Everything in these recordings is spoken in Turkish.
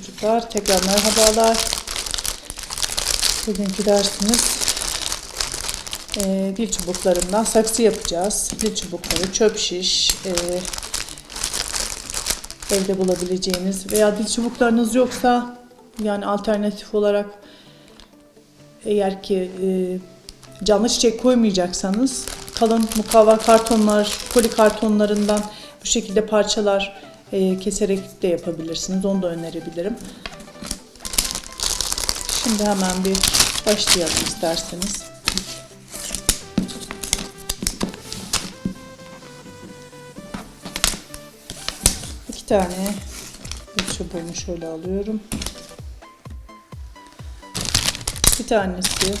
çocuklar. Tekrar merhabalar. Bugünkü dersimiz e, dil çubuklarından saksı yapacağız. Dil çubukları, çöp şiş, e, evde bulabileceğiniz veya dil çubuklarınız yoksa yani alternatif olarak eğer ki e, canlı çiçek koymayacaksanız kalın mukavva kartonlar, poli kartonlarından bu şekilde parçalar e, keserek de yapabilirsiniz. Onu da önerebilirim. Şimdi hemen bir başlayalım isterseniz. İki tane çubuğumu şöyle alıyorum. Bir tanesi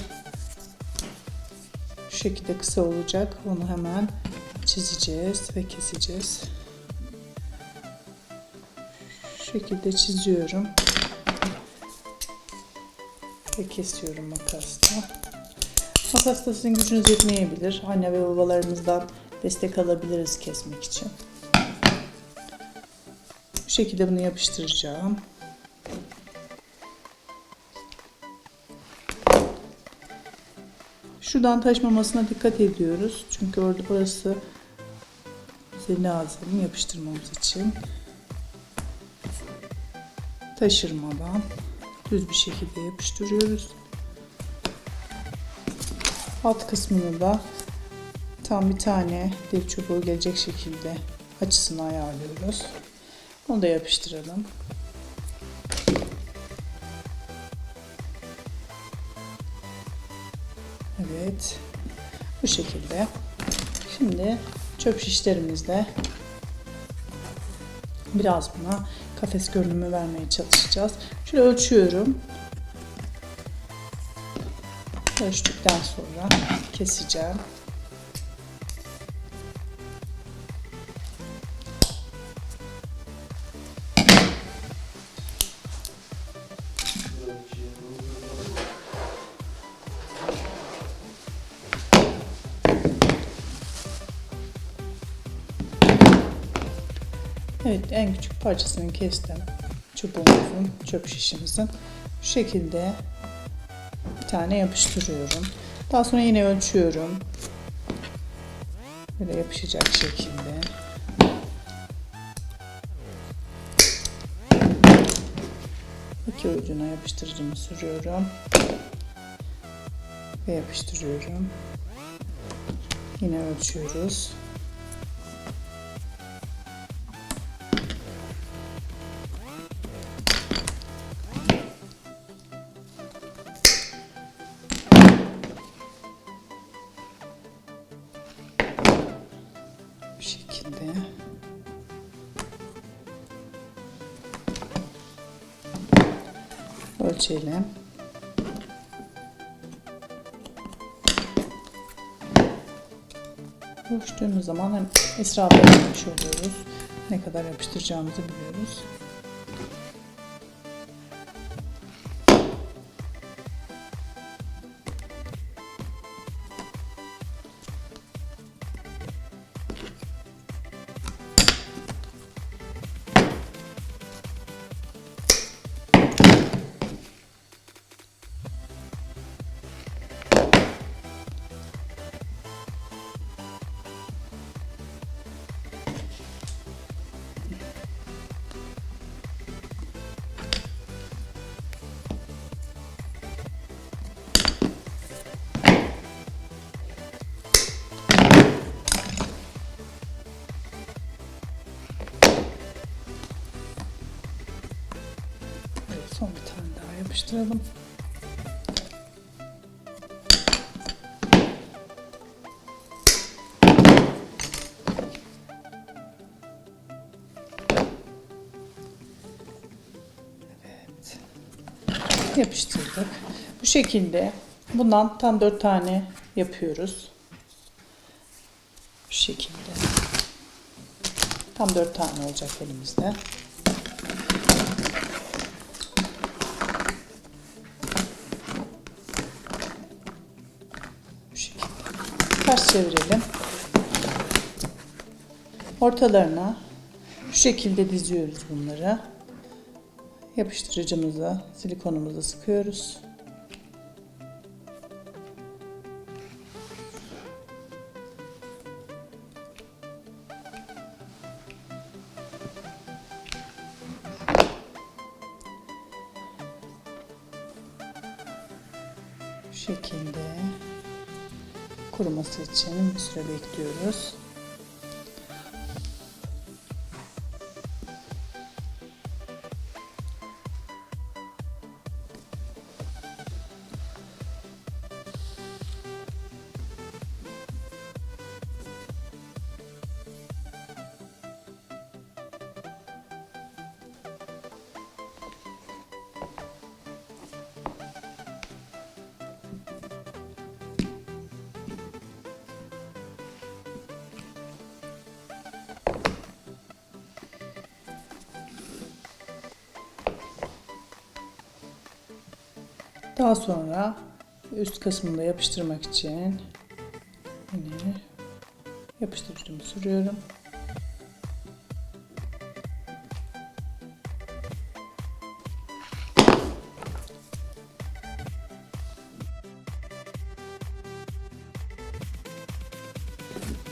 şu şekilde kısa olacak. Onu hemen çizeceğiz ve keseceğiz. Şu şekilde çiziyorum. Ve kesiyorum makasla. Makasla sizin gücünüz yetmeyebilir. Anne ve babalarımızdan destek alabiliriz kesmek için. Bu şekilde bunu yapıştıracağım. Şuradan taşmamasına dikkat ediyoruz. Çünkü orada burası bize lazım yapıştırmamız için. Taşırmadan düz bir şekilde yapıştırıyoruz. Alt kısmını da tam bir tane dil çubuğu gelecek şekilde açısını ayarlıyoruz. Onu da yapıştıralım. Evet. Bu şekilde. Şimdi çöp şişlerimizle biraz buna kafes görünümü vermeye çalışacağız. Şöyle ölçüyorum. Ölçtükten sonra keseceğim. Evet en küçük parçasını kestim. Çubuğumuzun, çöp şişimizin. Şu şekilde bir tane yapıştırıyorum. Daha sonra yine ölçüyorum. Böyle yapışacak şekilde. İki ucuna yapıştırıcımı sürüyorum. Ve yapıştırıyorum. Yine ölçüyoruz. Şekilde. Ölçelim. Ölçtüğümüz zaman hem israf etmiş oluyoruz. Ne kadar yapıştıracağımızı biliyoruz. Son bir tane daha yapıştıralım. Evet. Yapıştırdık. Bu şekilde bundan tam dört tane yapıyoruz. Bu şekilde. Tam dört tane olacak elimizde. Ters çevirelim. Ortalarına şu şekilde diziyoruz bunları. yapıştırıcımızı, silikonumuzu sıkıyoruz. Şekilde kuruması için bir süre bekliyoruz. Daha sonra üst kısmını da yapıştırmak için yine yapıştırıcımı sürüyorum.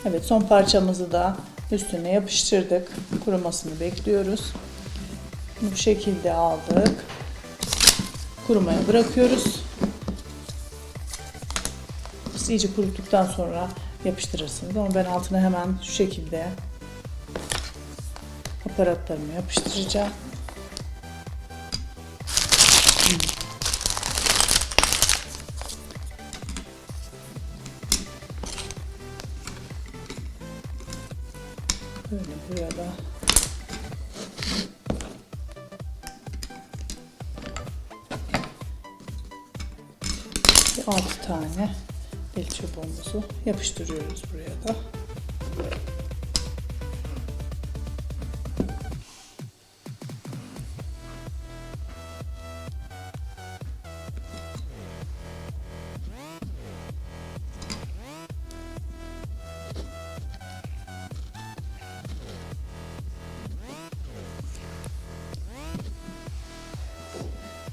Evet son parçamızı da üstüne yapıştırdık. Kurumasını bekliyoruz. Bu şekilde aldık kurumaya bırakıyoruz. Siz iyice kuruttuktan sonra yapıştırırsınız ama ben altına hemen şu şekilde aparatlarımı yapıştıracağım. Böyle buraya da 6 tane el çubuğumuzu yapıştırıyoruz buraya da.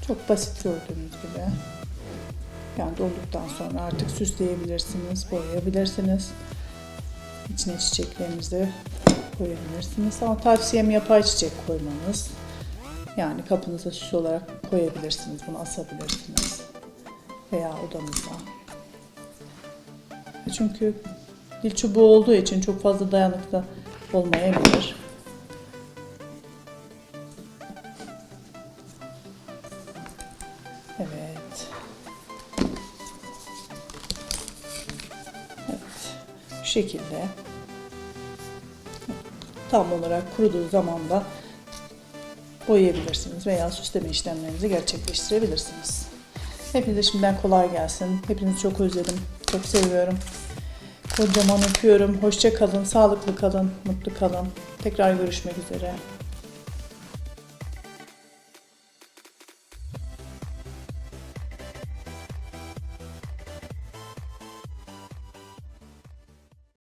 Çok basit gördüğünüz gibi. Yani dolduktan sonra artık süsleyebilirsiniz, boyayabilirsiniz. İçine çiçeklerinizi koyabilirsiniz. Ama tavsiyem yapay çiçek koymanız. Yani kapınıza süs olarak koyabilirsiniz. Bunu asabilirsiniz. Veya odanıza. Çünkü dil çubuğu olduğu için çok fazla dayanıklı olmayabilir. Şekilde tam olarak kuruduğu zaman da boyayabilirsiniz veya süsleme işlemlerinizi gerçekleştirebilirsiniz. Hepinize şimdiden kolay gelsin. Hepinizi çok özledim. Çok seviyorum. Kocaman öpüyorum. Hoşça kalın, sağlıklı kalın, mutlu kalın. Tekrar görüşmek üzere.